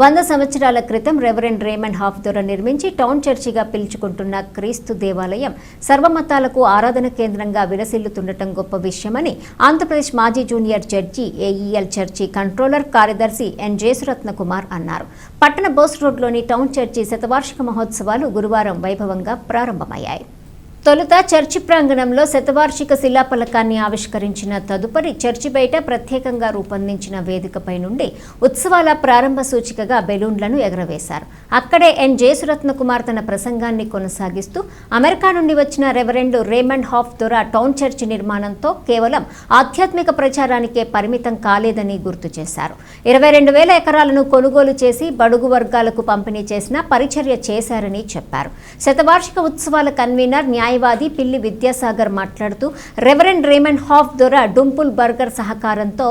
వంద సంవత్సరాల క్రితం రెవరెండ్ రేమండ్ హాఫ్ దొర నిర్మించి టౌన్ చర్చిగా పిలుచుకుంటున్న క్రీస్తు దేవాలయం సర్వమతాలకు ఆరాధన కేంద్రంగా విలసిల్లుతుండటం గొప్ప విషయమని ఆంధ్రప్రదేశ్ మాజీ junior judge AEL church controller కార్యదర్శి ఎన్ జేసురత్న కుమార్ అన్నారు. పట్టణ బోస్ రోడ్లోని టౌన్ చర్చి శతవార్షిక మహోత్సవాలు గురువారం వైభవంగా ప్రారంభమయ్యాయి. తొలుత చర్చి ప్రాంగణంలో శతవార్షిక శిలాఫలకాన్ని ఆవిష్కరించిన తదుపరి చర్చి బయట ప్రత్యేకంగా రూపొందించిన వేదికపై నుండి ఉత్సవాల ప్రారంభ సూచికగా బెలూన్లను ఎగరవేశారు. అక్కడే ఎన్. జయసురత్న కుమార్ తన ప్రసంగాన్ని కొనసాగిస్తూ అమెరికా నుండి వచ్చిన రెవరెండ్ రేమండ్ హాఫ్ దొర టౌన్ చర్చి నిర్మాణంతో కేవలం ఆధ్యాత్మిక ప్రచారానికే పరిమితం కాలేదని గుర్తు చేశారు. ఇరవై రెండు వేల ఎకరాలను కొనుగోలు చేసి బడుగు వర్గాలకు పంపిణీ చేసిన పరిచర్య చేశారని చెప్పారు. శతవార్షిక ఉత్సవాల కన్వీనర్ న్యాయ న్యాయవాది పిల్లి విద్యాసాగర్ మాట్లాడుతూ రెవరెండ్ రేమండ్ హాఫ్ దొర డుంపుల్ బర్గర్ సహకారంతో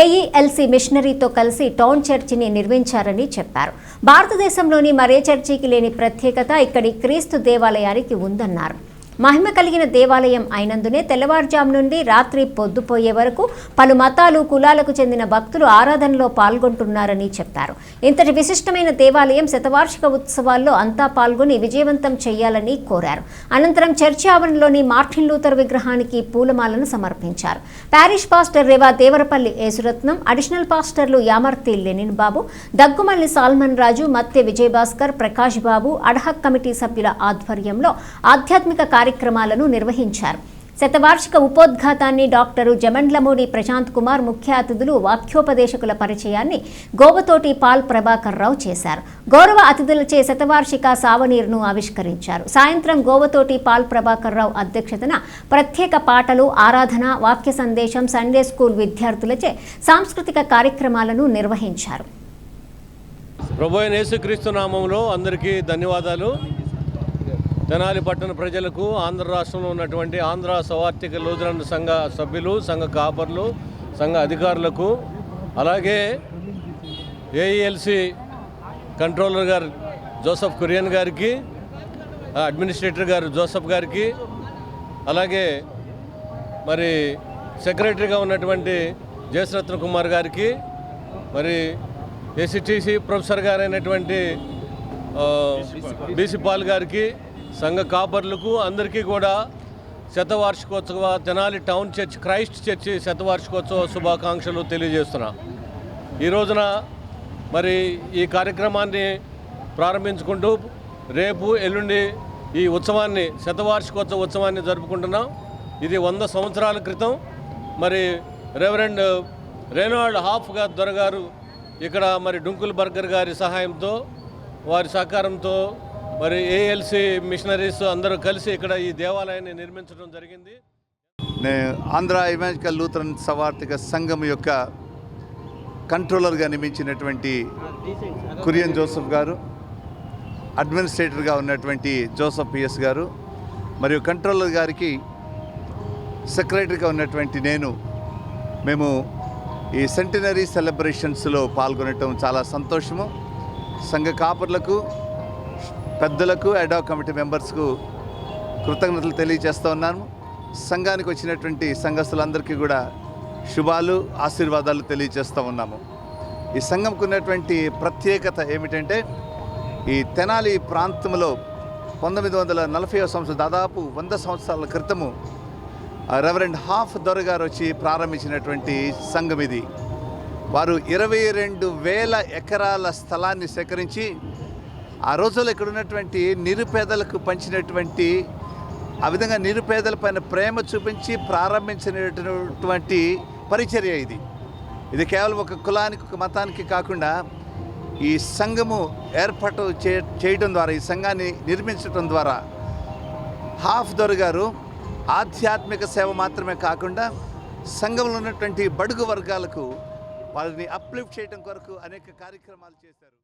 ఏఈఎల్సి మిషనరీతో కలిసి టౌన్ చర్చిని నిర్మించారని చెప్పారు. భారతదేశంలోని మరే చర్చికి లేని ప్రత్యేకత ఇక్కడి క్రీస్తు దేవాలయానికి ఉందన్నారు. మహిమ కలిగిన దేవాలయం అయినందునే తెల్లవారుజాము నుండి రాత్రి పొద్దుపోయే వరకు పలు మతాలు కులాలకు చెందిన భక్తులు ఆరాధనలో పాల్గొంటున్నారని చెప్పారు. ఇంతటి విశిష్టమైన దేవాలయం శతవార్షిక ఉత్సవాల్లో అంతా పాల్గొని విజయవంతం చేయాలని కోరారు. అనంతరం చర్చి ఆవరణలోని మార్టిన్ లూథర్ విగ్రహానికి పూలమాలను సమర్పించారు. ప్యారిష్ పాస్టర్ రేవా దేవరపల్లి యేసురత్నం అడిషనల్ పాస్టర్లు Yamarthi Lenin Babu Daggumalli Solomon Raju Matte Vijayabhaskar Prakash Babu ad hoc committee సభ్యుల ఆధ్వర్యంలో ఆధ్యాత్మిక కార్యక్రమాలను నిర్వహించారు. శతవార్షిక ఉపోద్ఘాతాన్ని డాక్టరు జమండ్లమూడి ప్రశాంత్ కుమార్ ముఖ్య అతిథులు వాక్యోపదేశకుల పరిచయాన్ని గోవతోటి పాల్ ప్రభాకర్ రావు చేశారు. గౌరవ అతిథులచే శతవార్షిక సావనీర్ను ఆవిష్కరించారు. సాయంత్రం గోవతోటి పాల్ ప్రభాకర్ రావు అధ్యక్షతన ప్రత్యేక పాటలు ఆరాధన వాక్య సందేశం సండే స్కూల్ విద్యార్థులచే సాంస్కృతిక కార్యక్రమాలను నిర్వహించారు. ప్రభు యేసుక్రీస్తు నామంలో అందరికీ ధన్యవాదాలు. తెనాలి పట్టణ ప్రజలకు ఆంధ్ర రాష్ట్రంలో ఉన్నటువంటి ఆంధ్ర సవార్థిక లూథరన్ సంఘ సభ్యులు సంఘ కాపర్లు సంఘ అధికారులకు అలాగే ఏఈఎల్సి కంట్రోలర్ గారు జోసఫ్ కురియన్ గారికి అడ్మినిస్ట్రేటర్ గారు జోసఫ్ గారికి అలాగే మరి సెక్రటరీగా ఉన్నటువంటి జయశ్రత్న కుమార్ గారికి మరి ఏసీటీసీ ప్రొఫెసర్ గారైనటువంటి బీసీ పాల్ గారికి సంఘ కాపర్లకు అందరికీ కూడా శతవార్షికోత్సవ Tenali town church Christ church శతవార్షికోత్సవ శుభాకాంక్షలు తెలియజేస్తున్నా. ఈ రోజున మరి ఈ కార్యక్రమాన్ని ప్రారంభించుకుంటూ రేపు ఎల్లుండి ఈ ఉత్సవాన్ని శతవార్షికోత్సవ ఉత్సవాన్ని జరుపుకుంటున్నాం. ఇది వంద సంవత్సరాల క్రితం. మరి రెవరెండ్ రేనాల్డ్ హాఫ్ గారు దొరగారు ఇక్కడ మరి డుంకుల్ బర్గర్ గారి సహాయంతో వారి సహకారంతో మరి ఏఎల్సి మిషనరీస్ అందరూ కలిసి ఇక్కడ ఈ దేవాలయాన్ని నిర్మించడం జరిగింది. ఆంధ్ర ఇవాంజికల్ లూథరన్ సవార్థిక సంఘం యొక్క కంట్రోలర్గా నియమించినటువంటి కురియన్ జోసఫ్ గారు అడ్మినిస్ట్రేటర్గా ఉన్నటువంటి జోసఫ్ పిఎస్ గారు మరియు కంట్రోలర్ గారికి సెక్రటరీగా ఉన్నటువంటి నేను మేము ఈ సెంటినరీ సెలబ్రేషన్స్లో పాల్గొనటం చాలా సంతోషము. సంఘ కాపర్లకు పెద్దలకు అడా కమిటీ మెంబర్స్కు కృతజ్ఞతలు తెలియజేస్తూ ఉన్నాను. సంఘానికి వచ్చినటువంటి సంఘస్థులందరికీ కూడా శుభాలు ఆశీర్వాదాలు తెలియజేస్తూ ఉన్నాము. ఈ సంఘంకు ఉన్నటువంటి ప్రత్యేకత ఏమిటంటే ఈ తెనాలి ప్రాంతంలో పంతొమ్మిది వందల నలభై సంవత్సరం దాదాపు వంద సంవత్సరాల క్రితము రెవరెండ్ హాఫ్ దొరగారు వచ్చి ప్రారంభించినటువంటి సంఘం ఇది. వారు ఇరవై రెండు వేల ఎకరాల స్థలాన్ని సేకరించి ఆ రోజుల్లో ఇక్కడ ఉన్నటువంటి నిరుపేదలకు పంచినటువంటి ఆ విధంగా నిరుపేదల పైన ప్రేమ చూపించి ప్రారంభించినటువంటి పరిచర్య ఇది. ఇది కేవలం ఒక కులానికి ఒక మతానికి కాకుండా ఈ సంఘము ఏర్పాటు చే చేయడం ద్వారా ఈ సంఘాన్ని నిర్మించడం ద్వారా హాఫ్ దొర గారు ఆధ్యాత్మిక సేవ మాత్రమే కాకుండా సంఘంలో ఉన్నటువంటి బడుగు వర్గాలకు వారిని అప్లిఫ్ట్ చేయడం కొరకు అనేక కార్యక్రమాలు చేశారు.